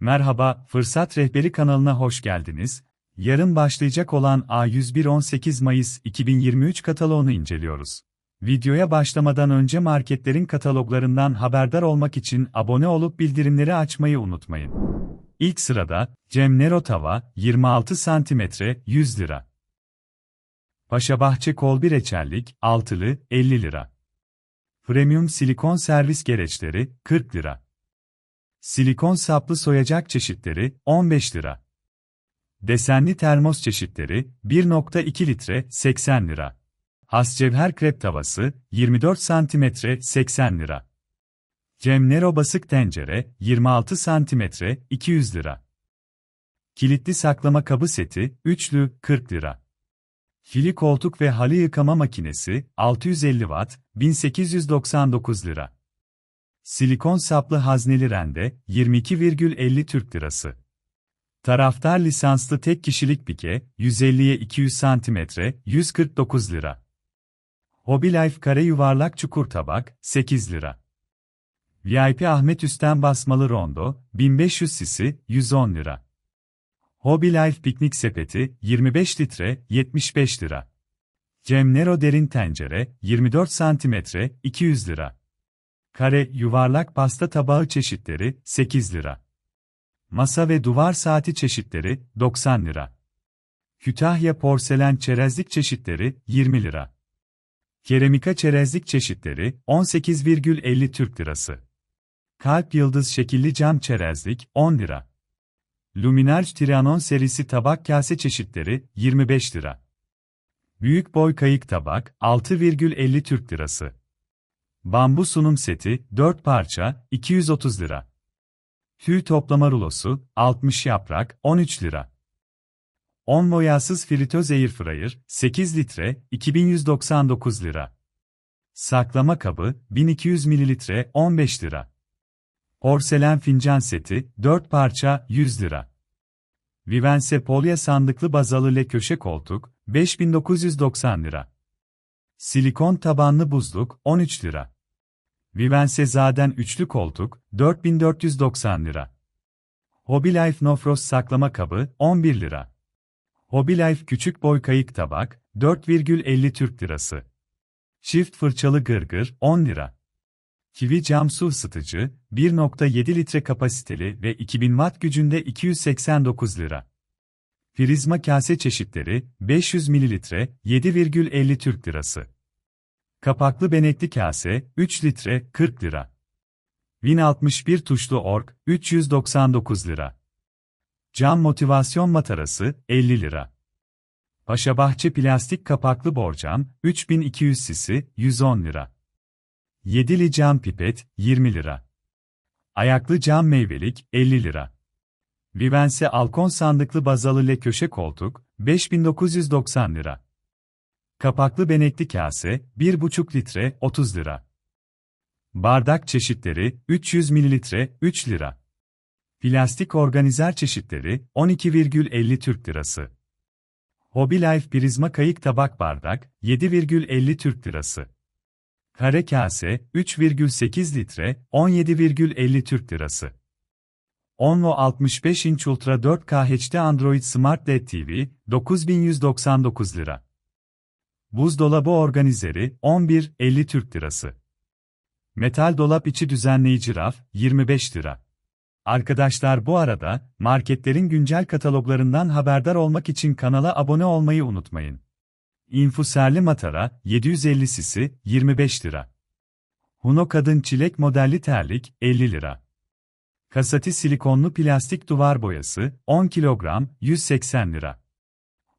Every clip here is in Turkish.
Merhaba, Fırsat Rehberi kanalına hoş geldiniz. Yarın başlayacak olan A101 18 Mayıs 2023 kataloğunu inceliyoruz. Videoya başlamadan önce marketlerin kataloglarından haberdar olmak için abone olup bildirimleri açmayı unutmayın. İlk sırada, Cem Nero tava, 26 cm, 100 lira. Paşabahçe kolbi reçellik, altılı, 50 lira. Premium silikon servis gereçleri, 40 lira. Silikon saplı soyacak çeşitleri, 15 lira. Desenli termos çeşitleri, 1.2 litre, 80 lira. Hascevher krep tavası, 24 cm, 80 lira. Cem Nero basık tencere, 26 cm, 200 lira. Kilitli saklama kabı seti, üçlü, 40 lira. Fili koltuk ve halı yıkama makinesi, 650 watt, 1899 lira. Silikon saplı hazneli rende, 22,50 Türk lirası. Taraftar lisanslı tek kişilik bike, 150'ye 200 cm, 149 lira. Hobby kare yuvarlak çukur tabak, 8 lira. VIP Ahmet Üstten basmalı rondo, 1500 sisi, 110 lira. Hobby piknik sepeti, 25 litre, 75 lira. Cem Nero derin tencere, 24 cm, 200 lira. Kare, yuvarlak pasta tabağı çeşitleri, 8 lira. Masa ve duvar saati çeşitleri, 90 lira. Kütahya porselen çerezlik çeşitleri, 20 lira. Keramika çerezlik çeşitleri, 18,50 Türk lirası. Kalp yıldız şekilli cam çerezlik, 10 lira. Luminarch Trianon serisi tabak kase çeşitleri, 25 lira. Büyük boy kayık tabak, 6,50 Türk lirası. Bambu sunum seti, 4 parça, 230 lira. Tüy toplama rulosu, 60 yaprak, 13 lira. 10 boyasız fritöz airfryer, 8 litre, 2199 lira. Saklama kabı, 1200 mililitre, 15 lira. Porselen fincan seti, 4 parça, 100 lira. Vivense polya sandıklı bazalı le köşe koltuk, 5990 lira. Silikon tabanlı buzluk, 13 lira. Vivense zaden üçlü koltuk, 4490 lira. Hobby Life No Frost saklama kabı, 11 lira. Hobby Life küçük boy kayık tabak, 4,50 Türk lirası. Çift fırçalı gırgır, 10 lira. Kivi cam su ısıtıcı, 1.7 litre kapasiteli ve 2000 watt gücünde 289 lira. Prizma kase çeşitleri, 500 mililitre, 7,50 Türk lirası. Kapaklı benekli kase, 3 litre, 40 lira. Win 61 tuşlu ork, 399 lira. Cam motivasyon matarası, 50 lira. Paşabahçe plastik kapaklı borcam, 3200 sisi, 110 lira. Yedili cam pipet, 20 lira. Ayaklı cam meyvelik, 50 lira. Vivense Alkon sandıklı bazalı le köşe koltuk, 5990 lira. Kapaklı benekli kase, 1,5 litre, 30 lira. Bardak çeşitleri, 300 mililitre, 3 lira. Plastik organizer çeşitleri, 12,50 Türk lirası. Hobby Life prizma kayık tabak bardak, 7,50 Türk lirası. Kare kase, 3,8 litre, 17,50 Türk lirası. Onvo 65 inç Ultra 4K HD Android Smart LED TV, 9199 lira. Buzdolabı organizeri, 11,50 Türk lirası. Metal dolap içi düzenleyici raf, 25 lira. Arkadaşlar bu arada, marketlerin güncel kataloglarından haberdar olmak için kanala abone olmayı unutmayın. Infuserli matara, 750 sisi, 25 lira. Huno kadın çilek modelli terlik, 50 lira. Kasati silikonlu plastik duvar boyası, 10 kilogram, 180 lira.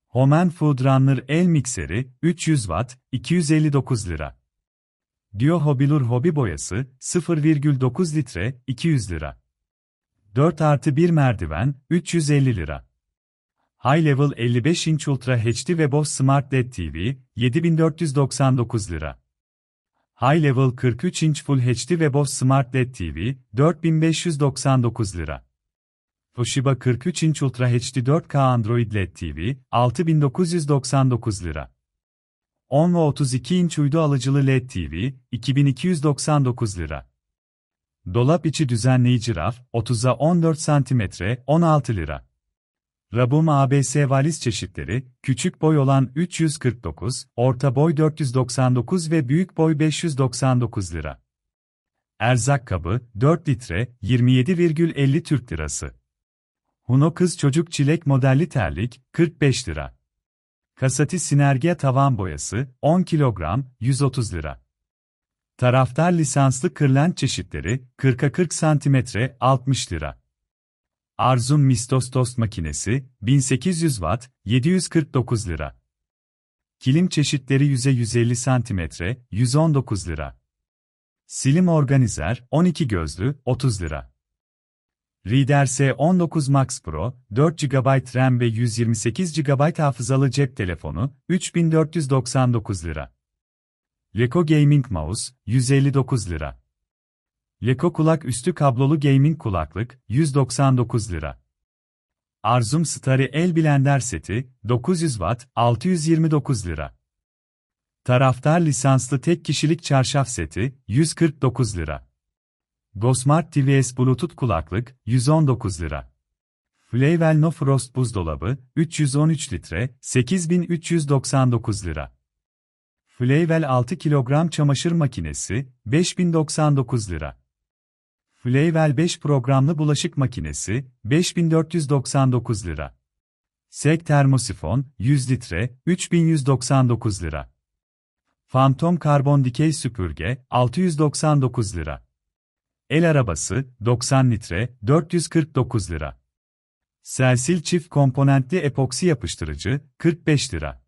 Homen Food Runner el mikseri, 300 watt, 259 lira. Dio Hobilur hobi boyası, 0,9 litre, 200 lira. 4 artı 1 merdiven, 350 lira. High Level 55 inç Ultra HD ve Boss Smart LED TV, 7499 lira. High Level 43 inç Full HD ve Boss Smart LED TV, 4599 lira. Toshiba 43 inç Ultra HD 4K Android LED TV, 6999 lira. 10 ve 32 inç uydu alıcılı LED TV, 2299 lira. Dolap içi düzenleyici raf, 30'a 14 cm, 16 lira. Rabum ABS valiz çeşitleri, küçük boy olan 349, orta boy 499 ve büyük boy 599 lira. Erzak kabı, 4 litre, 27,50 Türk lirası. Huno kız çocuk çilek modelli terlik, 45 lira. Kasati Sinergia tavan boyası, 10 kilogram, 130 lira. Taraftar lisanslı kırlent çeşitleri, 40'a 40 santimetre, 60 lira. Arzum Mistos tost makinesi, 1800 watt, 749 lira. Kilim çeşitleri 100'e 150 santimetre, 119 lira. Silim organizer, 12 gözlü, 30 lira. Reader S19 Max Pro, 4 GB RAM ve 128 GB hafızalı cep telefonu, 3499 lira. Leko Gaming Mouse, 159 lira. Leko kulak üstü kablolu gaming kulaklık, 199 lira. Arzum Starry El Blender seti, 900 Watt, 629 lira. Taraftar lisanslı tek kişilik çarşaf seti, 149 lira. GoSmart TVS Bluetooth kulaklık, 119 lira. Flavel No Frost buzdolabı, 313 litre, 8399 lira. Flavel 6 kilogram çamaşır makinesi, 5099 lira. Flavel 5 programlı bulaşık makinesi, 5499 lira. Sek termosifon, 100 litre, 3199 lira. Phantom karbon dikey süpürge, 699 lira. El arabası, 90 litre, 449 lira. Selsil çift komponentli epoksi yapıştırıcı, 45 lira.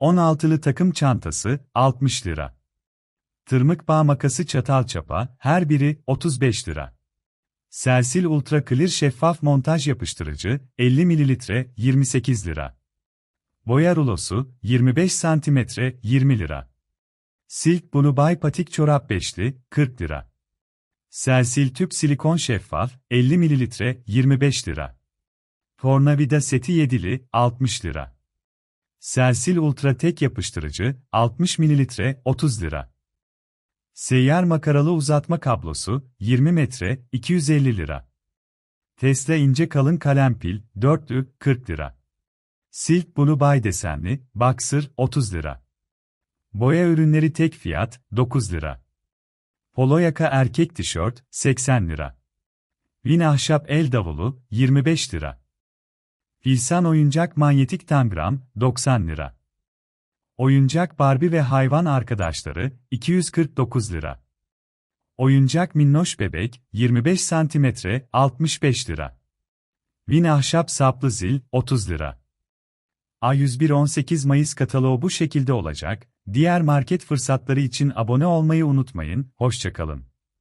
16'lı takım çantası, 60 lira. Tırmık bağ makası çatal çapa, her biri 35 lira. Selsil Ultra Clear şeffaf montaj yapıştırıcı, 50 ml, 28 lira. Boya rulosu, 25 cm, 20 lira. Silk Bunu Bay Patik Çorap Beşli, 40 lira. Selsil tüp silikon şeffaf, 50 ml, 25 lira. Tornavida seti 7'li, 60 lira. Selsil Ultra Tek yapıştırıcı, 60 ml, 30 lira. Seyyar makaralı uzatma kablosu, 20 metre, 250 lira. Tesla ince kalın kalem pil, 4'lü, 40 lira. Silk Bunu Bay desenli, Boxer, 30 lira. Boya ürünleri tek fiyat, 9 lira. Polo yaka erkek tişört, 80 lira. Vin ahşap el davulu, 25 lira. Filsan oyuncak manyetik tangram, 90 lira. Oyuncak Barbie ve hayvan arkadaşları, 249 lira. Oyuncak minnoş bebek, 25 santimetre, 65 lira. Vin ahşap saplı zil, 30 lira. A101 18 Mayıs kataloğu bu şekilde olacak. Diğer market fırsatları için abone olmayı unutmayın, hoşçakalın.